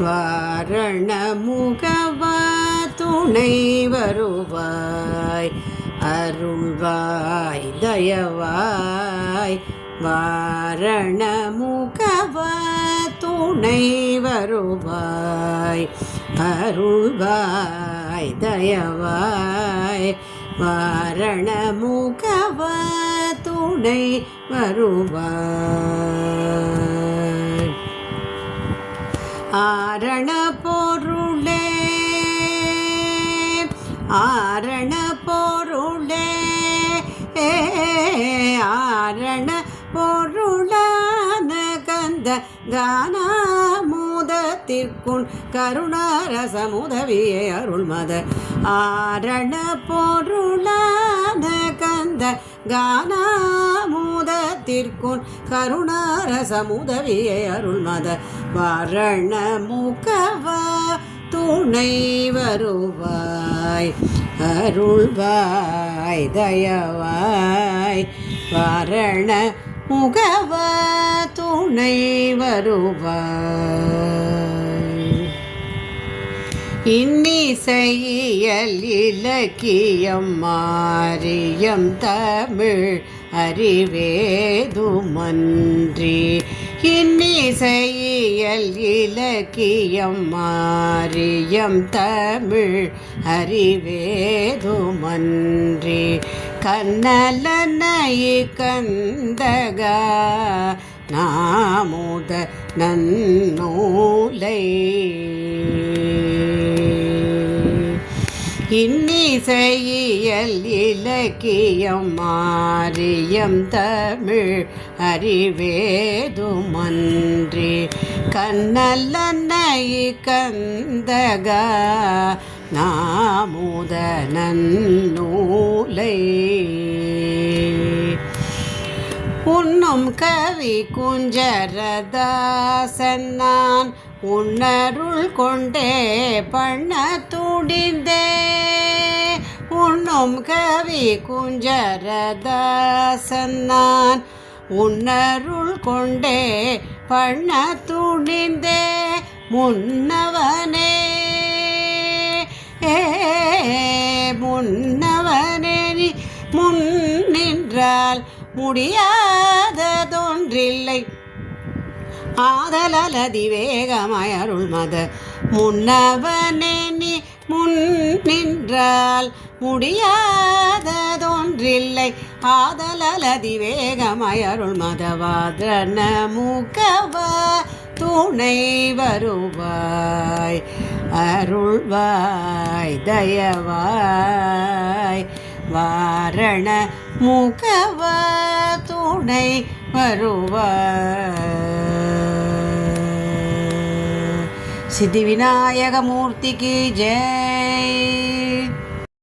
துவாரணமுகவா துணை வருவாய் அருள்வாய் தயவாய். வாரணமுகவா துணை வருவாய் அருள்வாய் தயவாய். வாரணமுகவா துணை வருவாய் ஆரண பொருளே ஆரண பொருளே ஆரண பொருளான கந்த கானாமுதத்திற்குன் கருணாரசமுதவியே அருள்மத. ஆரண பொருளா கந்த கானாமுதத்திற்குன் கருணாரசமுதவியே அருள்மத வரண முகவா துணை வருவாய் அருள்வாய் தயவாய். வரண முகவா துணை வருவாய். இன்னிசையல் இலக்கியம் மாரியம் தமிழ் அறிவேதுமன்றி. இன்னிசையல் இலக்கியம் மாரியம் தமிழ் அறிவேதுமன்றி. கண்ணலனை கந்தகா நாமுத நன்னூலை இன்னிசையியல் இலக்கியம் மாரியம் தமிழ் அறிவேதுமன்றி கண்ணல்லன்னை கந்தகா நாமுத நூலை உண்ணும் கவி குஞ்சரதாசன்னான் உன்னருள் கொண்டே பண்ண துடிந்தே உண்ணும் கவி குஞ்சரதாசன்னான் உன்னருள் கொண்டே பண்ண துடிந்தே முன்னவனே ஏ முன்னவனே நீ முன் நின்றால் முடியாததொன்றில்லை. ஆதலால் அதிவேகமாய் அருள் மத முன்னவனே நீ முன் நின்றால் முடியாததொன்றில்லை. ஆதலால் அதிவேகமாய் அருள் மதவாதன முகவா துணை வருவாய் அருள்வாய் தயவாய். வாரண முகவ துணை வருவ. சித்தி விநாயகமூர்த்திக்கு ஜெய